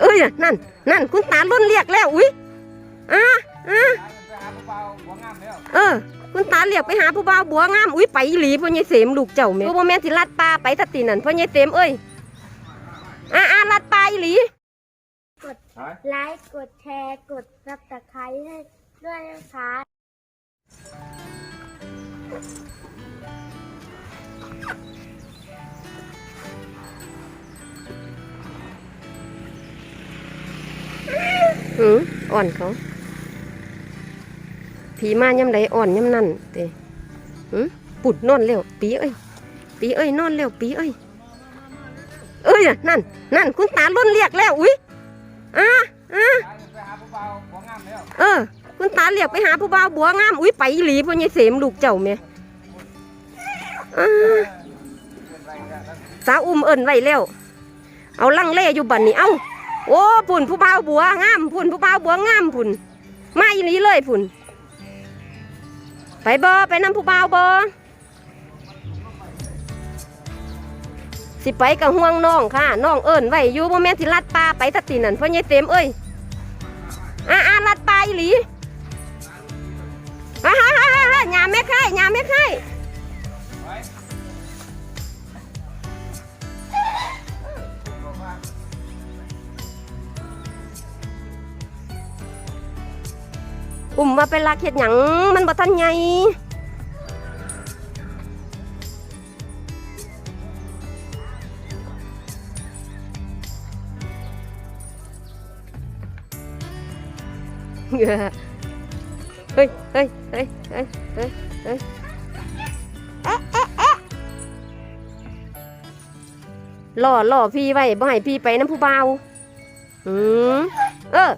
เอ้ยนั่นนั่นคุณตาล้นเรียกแล้วอุ้ยอ่าอ่าเบาเออ คุณตาเรียกไปหาผู้บ่าวบัวงามอุ้ยไปหลีพ่อเนยเสมลูกเจ้าแม่พ่อแม่นสิลัดปลาไปทัดตีนั่นพ่อเนยเสมเอ้ยอ่าอ่าลัดปลาหลีไลค์กดแชร์กดซับสไครต์ให้ด้วยนะคะืออ่อนเขา ผีมาย่ำใดอ่อนย่ำนั่นเต้หือปุดนอนเร็วปีเอ้ยปีเอ้ยนอนเร็วปีเอ้ยเอ้ยนั่นนั่นคุณตาล้นเรียกแล้วอุ้ยอ่าอ่าเบาเออ คุณตาเรียกไปหาผู้บ่าวบัวงามอุ้ยไปหลีพ่อใหญ่เสมลูกเจ้าแม่อ่าสาวอุ้มเอิญไว้แล้ว เอาลังเล่อยู่บัดนี้เอ้า โอ้พุ่นผู้เบาบัวงามพุ่นผู้เบาบัวงามพุ่นมาอีหลีเลยพุ่นไปบ่ไปนำผู้เบาบ่สิไปกับห่วงน้องค่ะน้องเอิญไว้อยู่บ่แม่นสิลัดปลาไปทัดตีนั่นพ่อใหญ่เต็มเอ้ยอ่าอ่าลัดปลาอีหลีฮ่าฮ่าฮ่าฮ่าหยามแม่ไข่หยามแม่ไข่ อุ้มมาเป็นลักเห็ดหยังมันบ่ทันใหญ่เฮ้ยเฮ้ยเฮ้ยเฮ้ยเฮ้ยเฮ้ยเอ๊ะเอ๊ะเอ๊ะล่อล่อพี่ไว้บ่ให้พี่ไปน้ำผู้เบาอืมเออ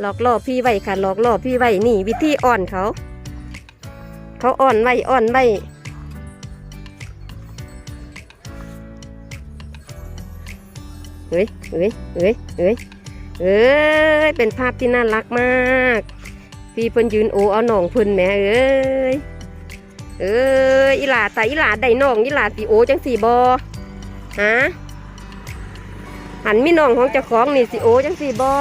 หลอกล่อพี่ไว้ค่ะหลอกล่อพี่ไว้นี่ วิธีอ่อนเขา เขาอ่อนไว้อ่อนไว้เฮ้ยเฮ้ยเฮ้ยเฮ้ยเอ้ยเป็นภาพที่น่ารักมาก พี่เพิ่นยืนโอเอาหนองเพิ่นแม่เอ้ยเอ้ยอีหลาตาอีหลาได้น้องอีหลาสิโอจังสีบอฮะหันมีน้องของเจ้าของนี่สิโอจังสีบอ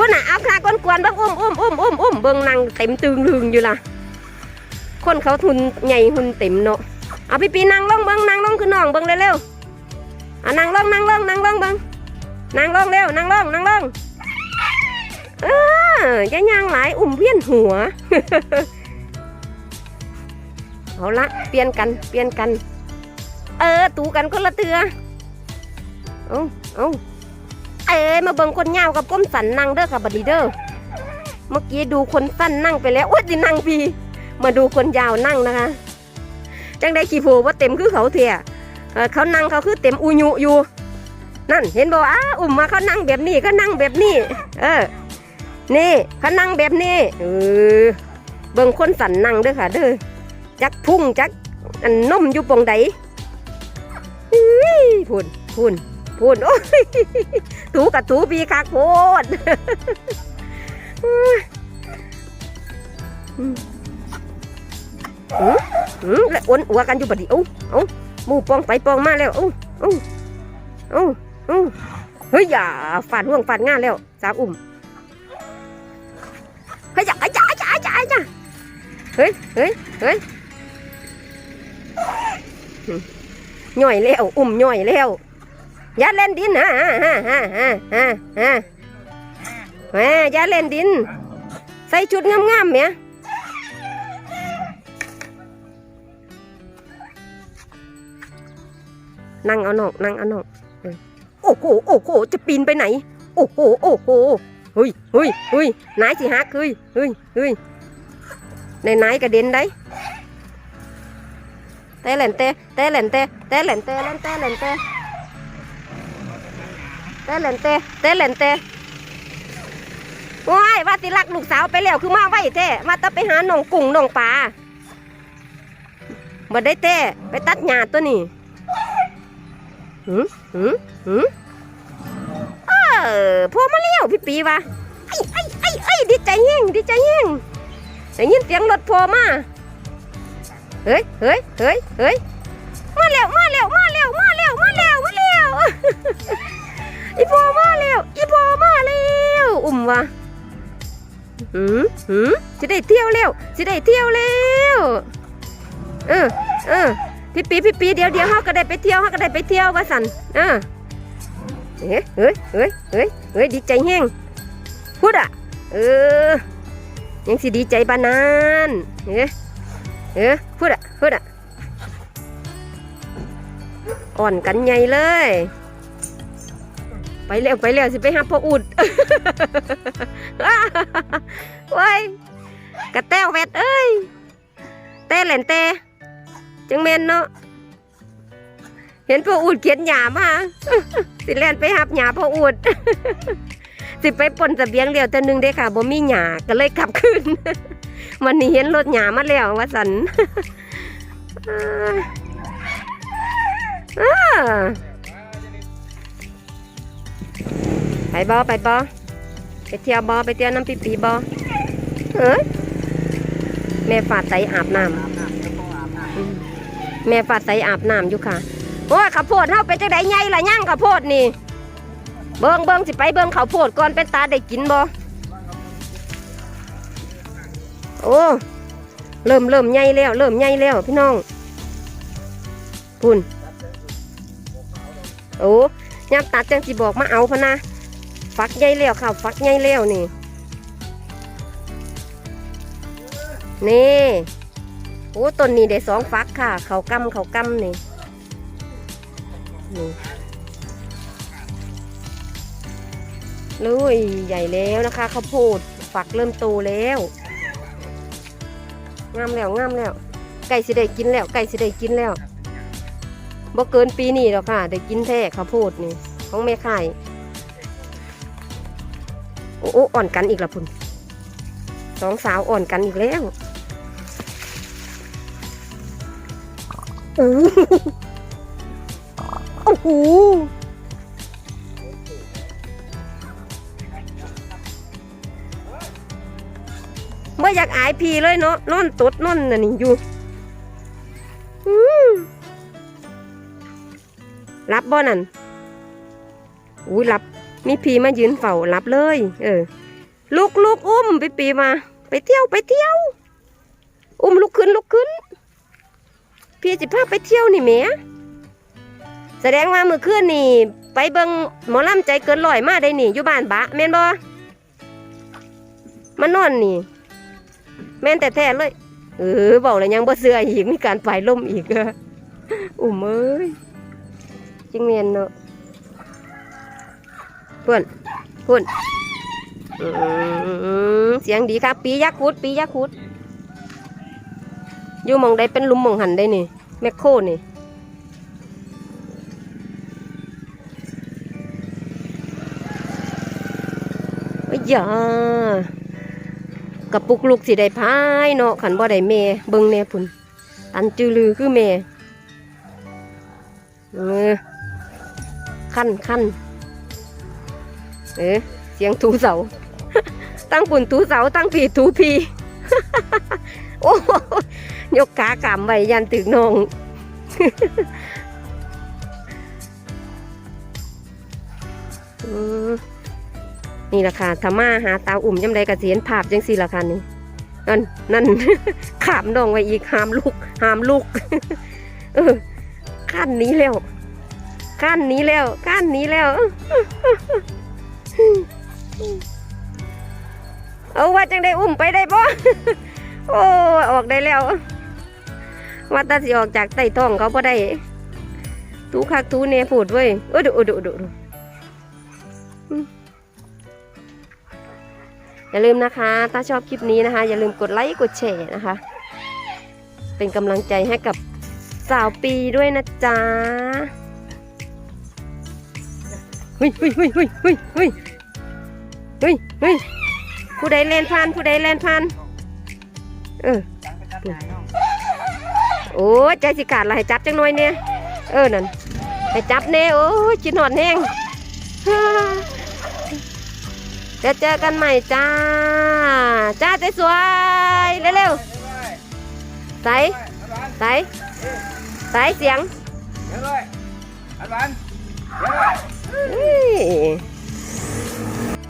พุ่นน่ะเอาค่ะกวนกวนๆเบิ่งอุ้มอุ้มอุ้มอุ้มอุ้มเบิ่งนางเต็มตึงลึงอยู่ล่ะ คนเขาทุนใหญ่หุ่นเต็มเนาะเอาพี่ปีนางลงเบิ่งนางลงคือน้องเบิ่งเร็วๆอะนางลงนางลงนางลงเบิ่งนั่งลงเร็วนั่งลงนั่งลงเออย่ายางหลายอุ่มเวียนหัวเอาละเปลี่ยนกันเปลี่ยนกัน เออ ตูกันคนละเตือเอาเอา เอ้ยมาเบิ่งคนยาวกับก้มสันนั่งเด้อค่ะบัดดีเด้อเมื่อกี้ดูคนสั้นนั่งไปแล้วโอ้ยสินั่งพีมาดูคนยาวนั่งนะคะ จังได้ขี้โผว่าเต็มคือเขาเถียเขานั่งเขาคือเต็มอุยุอยู่ นั่นเห็นบอกอ้าอุ่มมาเขานั่งแบบนี้เขานั่งแบบนี้ เออ นี่เขานั่งแบบนี้เออเบิ่งคนสันนั่งเด้อค่ะ เด้อจักพุ่งจักอันนมอยู่ปงใดอุ้ยพูนพูน พูนโอ้ยถูกับถูปีคักโพดอืมอืมอืมและอ้วนอัวกันอยู่บัดนี้เอ้าเอ้าหมูปองไปปองมาแล้วเอ้าเอ้าเอ้าอืมเฮ้ยอย่าฟาดห่วงฟาดงานแล้วสาวอุ่มเฮ้ยอย่าอย่าอย่าอย่าอย่าเฮ้ยเฮ้ยเฮ้ยอืมย่อยแล้ว อุ่มย่อยแล้ว อย่าเล่นดินฮะฮะฮะฮะฮะฮะฮะแหมอย่าเล่นดิน ใส่ชุดงามๆเนี่ยนั่งเอาหนอกนั่งเอาหนอกโอ้โหโอ้โหจะปีนไปไหน โอ้โหโอ้โหเฮ้ยเฮ้ยเฮ้ยนายสิฮักเฮ้ยเฮ้ยเฮ้ยในนายกระเด็นได้เตะแหลนเตะเตะแหลนเตะเตะแหลนเตะแหลนเตะแหลนเต ตะแหลนเตะเตะแหลนเตะว้ายว่าติลักลูกสาวไปแล้วคือมาไว้เต้มาตะไปหาหนองกุ้งหนองปลาบ่ได้เต้ไปตัดหญ้าตัวนี้หืมหืมหืมเออพอมาแล้วพี่ปีวะไอ้ไอ้ไอ้ไอ้ดีใจแห้งดีใจแห้งได้ยินเสียงรถพอมาเฮ้ยเฮ้ยเฮ้ยเฮ้ยมาแล้วมาแล้วมาแล้วมาแล้วมาแล้วมาแล้ว หืมหืมสิได้เที่ยวแล้วสิได้เที่ยวแล้วเออเออพี่ปีพี่ปีเดี๋ยวเดี๋ยวเฮาก็ได้ไปเที่ยวเฮาก็ได้ไปเที่ยวว่าสันเออเฮ้ยเฮ้ยเฮ้ยเฮ้ยเฮ้ยดีใจแห้งพูดอะ เออ ยังสิดีใจปานนั้นเฮ้ยเออพูดอะพูดอะอ่อนกันใหญ่เลย ไปเร็วไปเร็วสิไปหาพ่ออุดว้ยกระแต้วแวดเอ้ยเต้แหลนเต้จังเมนเนาะเห็นพ่ออุดเขียนหยามาสิแล่นไปหับหยาพ่ออุดสิไปปนเสบียงเดียวแต่หนึงเด้ค่ะบ่มีหยาก็เลยกลับคืนวันนี้เห็นรถหยามาแล้วว่าสันอ่า ไปบอไปบอไปเที่ยวบอไปเที่ยวน้ำปีปีบอเอ้ยแม่ฝาดใสอาบน้ำแม่ฝาดใสอาบน้ำอยู่ค่ะโอ้ยข้าวโพดเฮาเป็นจังไดใหญ่ละย่างข้าวโพดนี่ เบิ่งเบิ่งสิไปเบิ่งข้าวโพดก่อนเป็นตาได้กินบ่โอ้เริ่มเริ่มใหญ่แล้วเริ่มใหญ่แล้วพี่น้องพุ่นโอ้ยามตัดจังสิบอกมาเอาพะนะ ฟักใหญ่แล้วค่ะ ฟักใหญ่แล้วนี่ นี่โอ้ต้นนี้ได้สองฟักค่ะ เขากำเขากำนี่นี่ลุยใหญ่แล้วนะคะข้าวโพดฝักเริ่มโตแล้วงามแล้วงามแล้ว ไก่สิได้กินแล้ว ไก่สิได้กินแล้วบ่เกินปีนี้หรอกค่ะ ได้กินแท้ข้าวโพดนี่ของแม่ไข่ โอ้อ่อนกันอีกละพุ่นสองสาวอ่อนกันอีกแล้วอู้โอ้โหไม่อยากอายพีเลยเนาะนอนตดนอนน่ะนี่อยู่อืมรับบ่นั่นอุ้ยรับ มีพีมายืนเฝ้ารับเลย เออลุกลุกอุ้มไปปีมา ไปเที่ยวไปเที่ยว อุ้มลุกขึ้นลุกขึ้น พี่สิพาไปเที่ยวนี่แหม่แสดงว่าเมื่อคืนนี่ ไปเบิงหมอลำใจเกินลอยมาได้นี่ อยู่บ้านบะแม่นบ่มานอนนี่ แม่นแต่แท้เลย เออบอกแล้วยังบ่เสืออีกมีการปล่อยลมอีกอะอุ้มเอ้ยจิงเมียนเนาะ พุ่นพุ่นอืมเสียงดีครับ ปียักษ์คุด ปียักษ์คุด อยู่มองใดเป็นลุมมองหันได้นี่ แมคโครนี่อ้ยอย่ากระปุกลูกสิได้พายเนาะขันบ่ได้แม่เบิ่งแน่พุ่นตันจือลือคือแม่เออขั้นขั้น เอ๊ะเสียงถูเสา ตั้งปุ่นถูเสาตั้งผีถูพีโอ้โหยกขากำไว้ยันถึงนองนี่ราคาธรรมาหาตาอุ่มยำใดกระเสียนภาพจังสี่ราคานี่นั่นนั่นขามนองไว้อีกหามลูกหามลูกเออขั้นนี้แล้วขั้นนี้แล้วขั้นนี้แล้ว เอาว่าจังได้อุ้มไปได้บ่โอ้ออกได้แล้วว่าตาสิออกจากใต้ท้องเขาบ่ได้ทูคักทูเนพูดเว้ยเออดูดูดูดูอืมอย่าลืมนะคะ ถ้าชอบคลิปนี้นะคะ อย่าลืมกดไลค์กดแชร์นะคะ เป็นกำลังใจให้กับสาวปีด้วยนะจ๊ะ เฮ้ยเฮ้ยเฮ้ยเฮ้ยเฮ้ยเฮ้ยเฮ้ยเฮ้ยผู้ใดแลนผ่านผู้ใดแลนผ่านเออโอ้ใจสิขาดละให้จับจังหน่อยเนี่ยเออนั่นให้จับแน่โอ้จินหอดแห้งจะเจอกันใหม่จ้า จ้าใจสวยเร็วๆใสเฮ้ยอันหวานใสใสเสียงเดี๋ยวเลยอันวานเดี๋ยว Ooh.